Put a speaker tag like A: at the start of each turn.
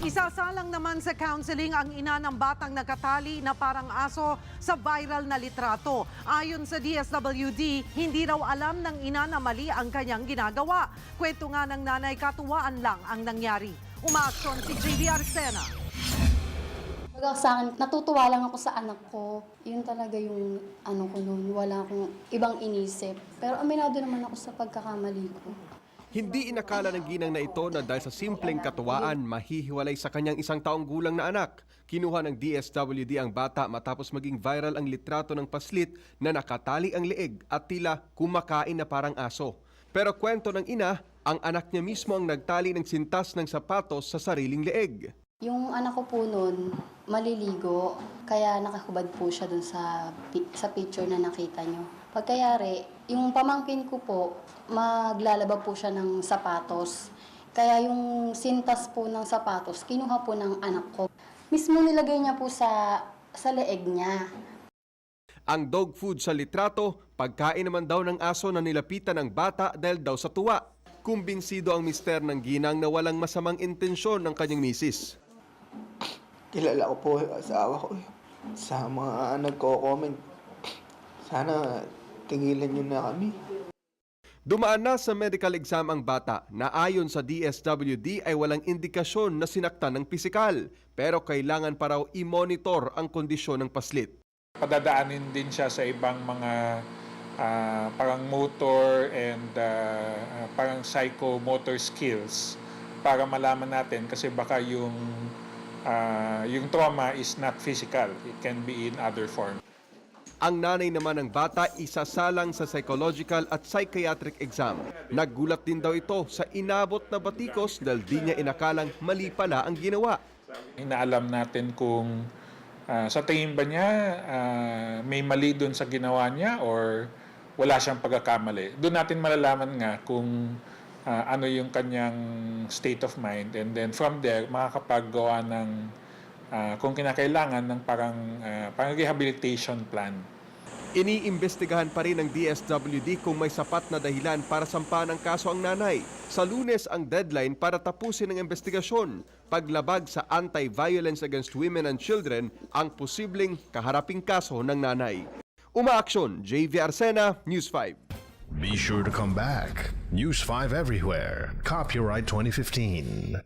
A: Isasalang naman sa counseling ang ina ng batang nakatali na parang aso sa viral na litrato. Ayon sa DSWD, hindi raw alam ng ina na mali ang kanyang ginagawa. Kwento nga ng nanay, katuwaan lang ang nangyari. Umaaksyon si JV Arcena.
B: Baga sa akin, natutuwa lang ako sa anak ko. Yun talaga yung ano ko noon. Wala akong ibang inisip. Pero aminado naman ako sa pagkakamali ko.
C: Hindi inakala ng ginang na ito na dahil sa simpleng katuwaan, mahihiwalay sa kanyang isang taong gulang na anak. Kinuha ng DSWD ang bata matapos maging viral ang litrato ng paslit na nakatali ang leeg at tila kumakain na parang aso. Pero kwento ng ina, ang anak niya mismo ang nagtali ng sintas ng sapatos sa sariling leeg.
B: Yung anak ko po noon, maliligo. Kaya nakahubad po siya dun sa, sa picture na nakita nyo. Pagkayari, yung pamangkin ko po, maglalaba po siya ng sapatos. Kaya yung sintas po ng sapatos, kinuha po ng anak ko. Mismo nilagay niya po sa, sa leeg niya.
C: Ang dog food sa litrato, pagkain naman daw ng aso na nilapitan ng bata dahil daw sa tuwa. Kumbinsido ang mister ng ginang na walang masamang intensyon ng kanyang misis.
D: Kilala ko po yung asawa ko. Sa mga nagko-comment, sana tingilan nyo na kami.
C: Dumaan na sa medical exam ang bata na ayon sa DSWD ay walang indikasyon na sinaktan ng pisikal pero kailangan pa raw i-monitor ang kondisyon ng paslit.
E: padadaanin din siya sa ibang mga ah, parang motor and ah, parang psychomotor skills para malaman natin kasi baka yung ah, yung trauma is not physical it can be in other form
C: Ang nanay naman ng bata isasalang sa psychological at psychiatric exam. Naggulat din daw ito sa inabot na batikos dahil di niya inakalang mali pala ang ginawa.
E: inaalam natin kung ah, sa tingin ba niya ah, may mali doon sa ginawa niya or wala siyang pagkakamali. Doon natin malalaman nga kung ah, ano yung kanyang state of mind and then from there makakapaggawa ng ah, kung kinakailangan ng parang ah, parang rehabilitation plan.
C: Iniimbestigahan pa rin ng DSWD kung may sapat na dahilan para sampahan ng kaso ang nanay. Sa lunes ang deadline para tapusin ang investigasyon. Paglabag sa Anti-Violence Against Women and Children ang posibleng kaharaping kaso ng nanay. Umaaksyon, JV Arsena, News 5.
F: Be sure to come back. News 5 everywhere. Copyright 2015.